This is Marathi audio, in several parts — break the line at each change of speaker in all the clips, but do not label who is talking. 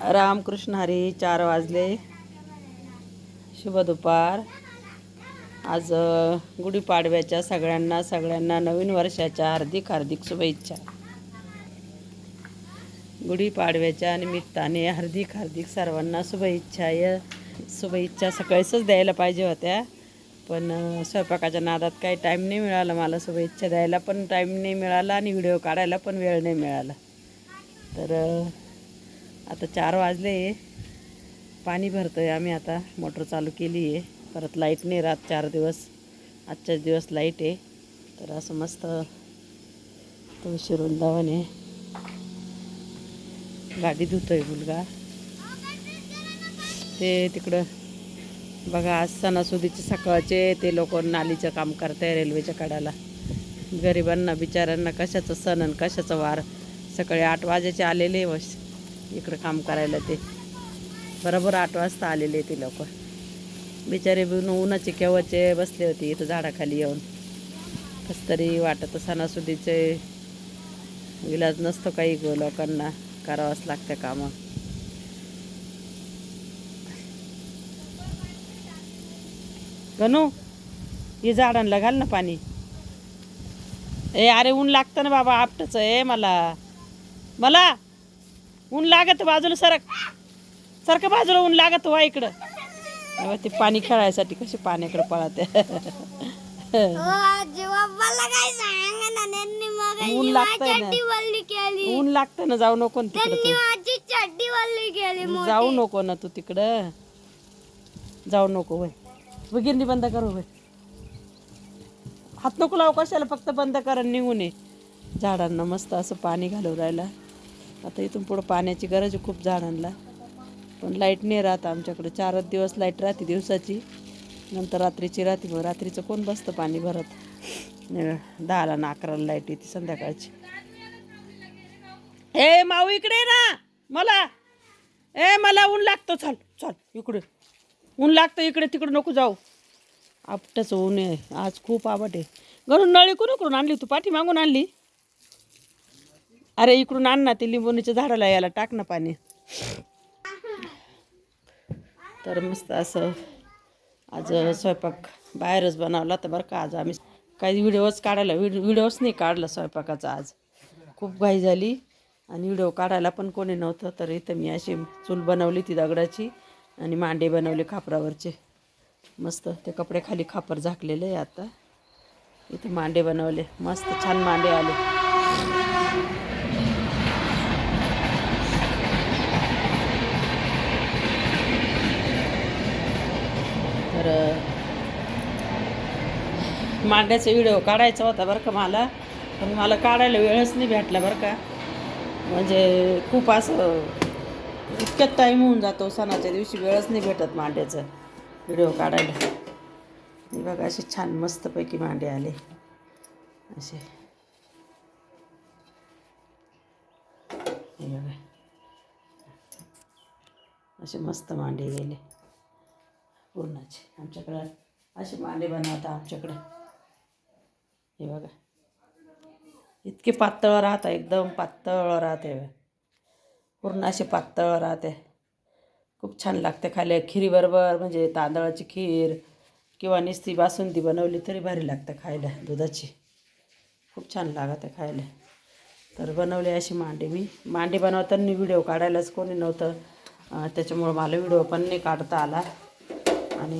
रामकृष्ण हरी चार वाजले. शुभ दुपार. आज गुढीपाडव्याच्या सगळ्यांना सगळ्यांना नवीन वर्षाच्या हार्दिक हार्दिक शुभेच्छा. गुढीपाडव्याच्या निमित्ताने हार्दिक हार्दिक सर्वांना शुभेच्छा. या शुभेच्छा सकाळीच द्यायला पाहिजे होत्या. पण स्वयंपाकाच्या नादात काही टाईम नाही मिळाला मला शुभेच्छा द्यायला. पण टाईम नाही मिळाला आणि व्हिडिओ काढायला पण वेळ नाही मिळाला. तर आता चार वाजले पाणी भरतोय आम्ही आता. मोटर चालू केली आहे. परत लाइट नाही राहत चार दिवस. आजच्याच दिवस लाइट आहे. तर असं मस्त तुळशी वृंदावन आहे. गाडी धुतो आहे मुलगा. ते तिकडं बघा आज सणासुदीचे सकाळचे ते लोक नालीचं काम करताय रेल्वेच्या कडाला गरिबांना बिचाऱ्यांना कशाचं सण आणि कशाचं वार? सकाळी आठ वाजायचे आलेले वस इकडं काम करायला ते. बरोबर आठ वाजता आलेले ते लोक. बिचारे उन्हाचे केव्हाचे बसले होते इथं झाडाखाली येऊन. कसं तरी वाटत सणासुदीचे इलाज नसतो काही गो लोकांना करावंच लागतं कामं. गणू हे झाडांना घाल ना पाणी. ए अरे ऊन लागतं ना बाबा आपटच आहे मला. मला? ऊन लागत बाजूला सरक. सारखं बाजूला ऊन लागत वा इकडं. ते पाणी खेळायसाठी कशी पाण्याकडे पळते.
मग
ऊन लागतंय ना. ऊन लागतं ना जाऊ नको तिकडं जाऊ नको ना तू तिकडं. जाऊ नको वय. गिरणी बंद कर वय. हात नको लावू कशाला फक्त बंद कर निघून ये. झाडांना मस्त असं पाणी घालून राहिला. आता इथून पुढं पाण्याची गरज आहे खूप झाडांना. पण लाइट नाही राहत आमच्याकडे. चारच दिवस लाइट राहते दिवसाची. नंतर रात्रीची राहते. मग रात्रीचं कोण बसतं पाणी भरत? दहाला ना अकराला लाइट येते संध्याकाळची. ए माऊ इकडे ना. मला. ए मला ऊन लागतं. चल चल इकडे. ऊन लागतं इकडे तिकडे नको जाऊ. आपटच ऊन आहे. आज खूप आवड आहे. घरून नळी कुणी करून आणली तू? पाठी मागून आणली? अरे इकडून आण ना ते लिंबोणीच्या झाडाला यायला टाक ना पाणी. तर मस्त असं आज स्वयंपाक बाहेरच बनवला तर बरं का आज आम्ही. काही व्हिडिओज काढायला व्हिडिओ व्हिडिओच नाही काढला स्वयंपाकाचा आज. खूप घाई झाली आणि व्हिडिओ काढायला पण कोणी नव्हतं तर इथं मी अशी चूल बनवली ती दगडाची आणि मांडे बनवले खापरावरचे. मस्त ते कपडे खाली खापर झाकलेले आहे आता. इथं मांडे बनवले. मस्त छान मांडे आले तर मांड्याचा व्हिडिओ काढायचा होता बरं का मला. पण मला काढायला वेळच नाही भेटला बरं का. म्हणजे खूप असं इतक्यात टाईम होऊन जातो सणाच्या दिवशी वेळच नाही भेटत मांड्याचं व्हिडिओ काढायला. बघा असे छान मस्तपैकी मांडे आले. असे. बघा. असे मस्त मांडे गेले. पूर्णाचे. आमच्याकडं असे मांडे बनवतात आमच्याकडं. हे बघा. इतके पातळ राहत एकदम पातळ राहते पूर्ण असे पातळ राहते. खूप छान लागते खायला. खिरीबरोबर म्हणजे तांदळाची खीर किंवा निस्ती बासुंदी बनवली तरी भारी लागते खायला दुधाची. खूप छान लागते खायला. तर बनवली अशी मांडी मी. मांडी बनवताना व्हिडिओ काढायलाच कोणी नव्हतं. त्याच्यामुळं मला व्हिडिओ पण नाही काढता आला. आणि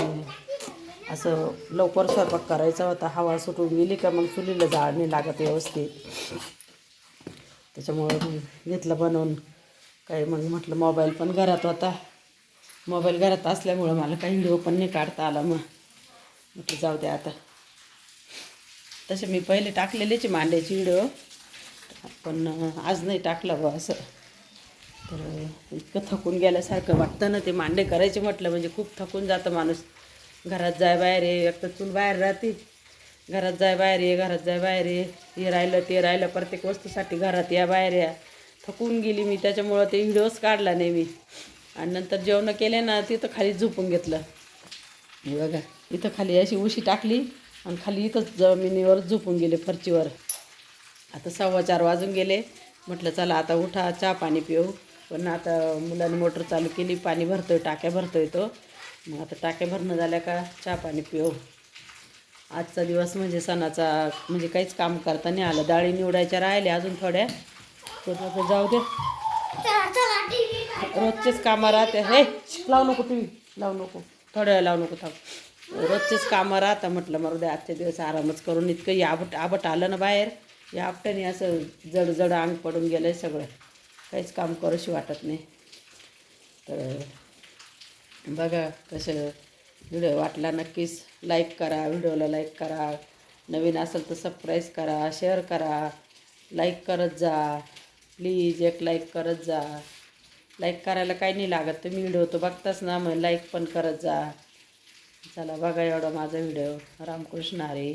असं लवकर स्वयंपाक करायचा होता. हवा सुटून गेली का मग चुलीला जाळ नाही लागत व्यवस्थित. त्याच्यामुळं घेतलं बनवून. काही मग म्हटलं मोबाईल पण घरात होता. मोबाईल घरात असल्यामुळं मला काही व्हिडिओ पण नाही काढता आला मग. म्हटलं जाऊ द्या आता. तसे मी पहिले टाकलेलेच मांड्याची व्हिडिओ. पण आज नाही टाकलं बा असं. तर इतकं थकून गेल्यासारखं वाटतं ना ते मांडे करायचे म्हटलं म्हणजे खूप थकून जातं माणूस. घरात जाय बाहेर ये एक तर चूल बाहेर राहते. घरात जाय बाहेर ये घरात जाय बाहेर ये. हे राहिलं ते राहिलं प्रत्येक वस्तूसाठी घरात या बाहेर या. थकून गेली मी त्याच्यामुळं ते व्हिडिओज काढला नाही मी. आणि नंतर जेवणं केले ना तिथं खाली झोपून घेतलं. हे बघा. इथं खाली अशी उशी टाकली आणि खाली इथंच जमिनीवर झोपून गेले फरचीवर. आता सव्वा चार वाजून गेले. म्हटलं चला आता उठा चहा पाणी पिऊ. पण आता मुलांनी मोटर चालू केली पाणी भरतोय टाक्या भरतोय तो. मग आता टाक्या भरणं झाल्या का चहा पाणी पिऊ. आजचा दिवस म्हणजे सणाचा म्हणजे काहीच काम करता नाही आलं. डाळी निवडायच्या राहिल्या अजून थोड्या. तो आता जाऊ दे. रोजचेच कामं राहते. हे लावू नको टी व्ही लावू नको. थोड्या वेळ लावू नको थांब. रोजचेच कामं राहता म्हटलं मरू द्या आजच्या दिवस आरामच करून. इतकं याबट आबट आलं ना बाहेर. या आपट्याने असं जड जड अंग पडून गेलं आहे सगळं. काहीच काम करूशी वाटत नाही. तर बघा कसं व्हिडिओ वाटला नक्कीच लाईक करा व्हिडिओला लाईक करा. नवीन असेल तर सबस्क्राईब करा शेअर करा. लाईक करत जा. प्लीज एक लाईक करत जा. लाईक करायला काही नाही लागत. तुम्ही व्हिडिओ तो बघताच ना मग लाईक पण करत जा. चला बघा एवढा माझा व्हिडिओ रामकृष्ण हरे.